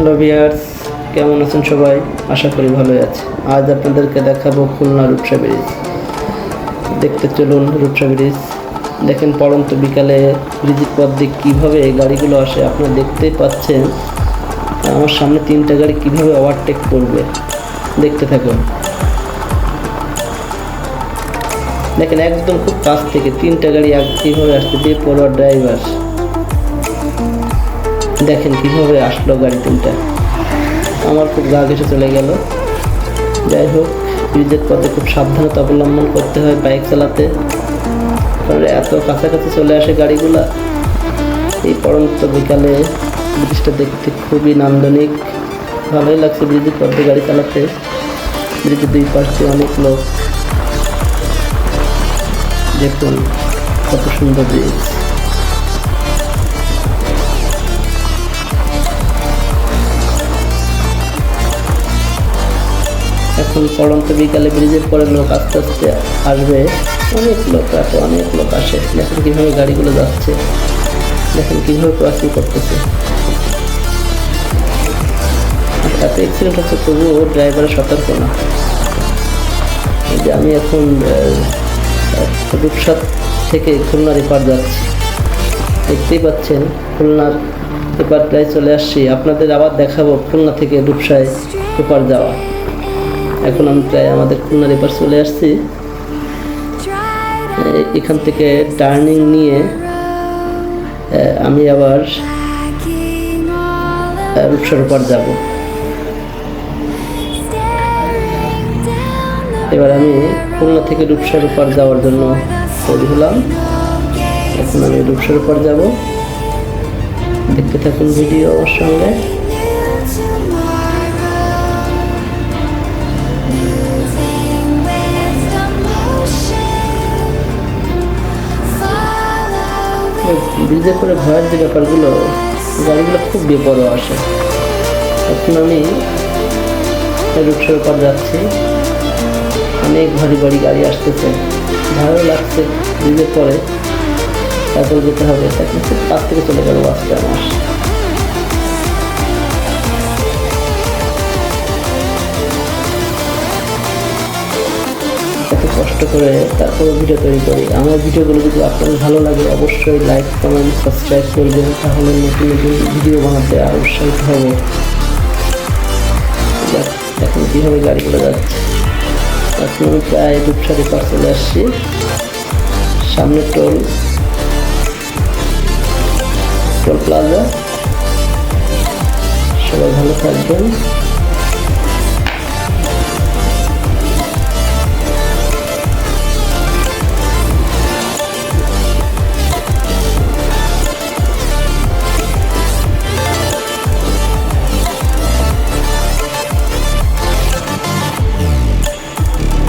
Hello viewers কেমন আছেন সবাই? আশা করি ভালোই আছে। আজ আপনাদেরকে দেখাবো খুলনা রূপসা ব্রিজ। দেখতে চলুন রূপসা ব্রিজ। দেখেন পড়ন্ত বিকালে ব্রিজের পথ দিক কীভাবে গাড়িগুলো আসে, আপনারা দেখতেই পাচ্ছেন। আমার সামনে তিনটা গাড়ি কীভাবে ওভারটেক করবে। দেখতে থাকুন। দেখেন একদম খুব কাছ থেকে তিনটা গাড়ি এক কীভাবে আসছে, বেপরোয়া ড্রাইভার দেখেন কীভাবে আসলো গাড়ি তিনটা। আমার খুব গা ঘেসে চলে গেল। যাই হোক ব্রিজের পথে খুব সাবধানতা অবলম্বন করতে হয় বাইক চালাতে। কারণ এত কাছাকাছি চলে আসে গাড়িগুলা। এই পরন্ত বিকালে ব্রিজটা দেখতে খুবই নান্দনিক। ভালোই লাগছে ব্রিজের পথে গাড়ি চালাতে। ব্রিজের দুই পাশে অনেক লোক। দেখুন কত সুন্দর ব্রিজ। এখন পড়ন্ত বিকালে ব্রিজের পরে লোক আস্তে আস্তে আসবে। অনেক লোক আসে অনেক লোক আসে। দেখেন কীভাবে গাড়িগুলো যাচ্ছে। দেখেন কীভাবে ক্রসিং করতেছে। এত অ্যাক্সিডেন্ট হচ্ছে, তবুও ড্রাইভারের সতর্ক না। এই যে আমি এখন রূপসাদ থেকে খুলনার এপার যাচ্ছি। দেখতেই পাচ্ছেন, খুলনার এপার প্রায় চলে আসছি। আপনাদের আবার দেখাবো খুলনা থেকে রূপসায় এপার যাওয়া। এখন আমি প্রায় আমাদের খুলনার এপার চলে আসছি। এখান থেকে টার্নিং নিয়ে আমি আবার রূপসার উপর যাব। এবার আমি খুলনা থেকে রূপসার উপর যাওয়ার জন্য তৈরি হলাম। এখন আমি রূপসার উপর যাব। দেখতে থাকুন ভিডিও আমার সঙ্গে। ব্রিজে করে ভয়ের যে ব্যাপারগুলো, গাড়িগুলো খুব বেপরোয়া আসে। এখন আমি রূপসার উপর যাচ্ছি। অনেক ভারী ভারী গাড়ি আসতেছে। ভালো লাগছে ব্রিজের পরে তারপর যেতে হবে। এখন খুব তার থেকে চলে গেল বাসটা আমার। কষ্ট করে তারপরে ভিডিও তৈরি করি। আমার ভিডিওগুলো যদি আপনার ভালো লাগে, অবশ্যই লাইক কমেন্ট সাবস্ক্রাইব করবেন, তাহলে নতুন নতুন ভিডিও বানাতে উৎসাহিত হব। এখন কীভাবে গাড়ি গাড়িগুলো যাচ্ছে। এখন আমি প্রায় রূপসারি পার চলে আসছি। সামনে টোল। Toll plaza. সবাই ভালো থাকবেন।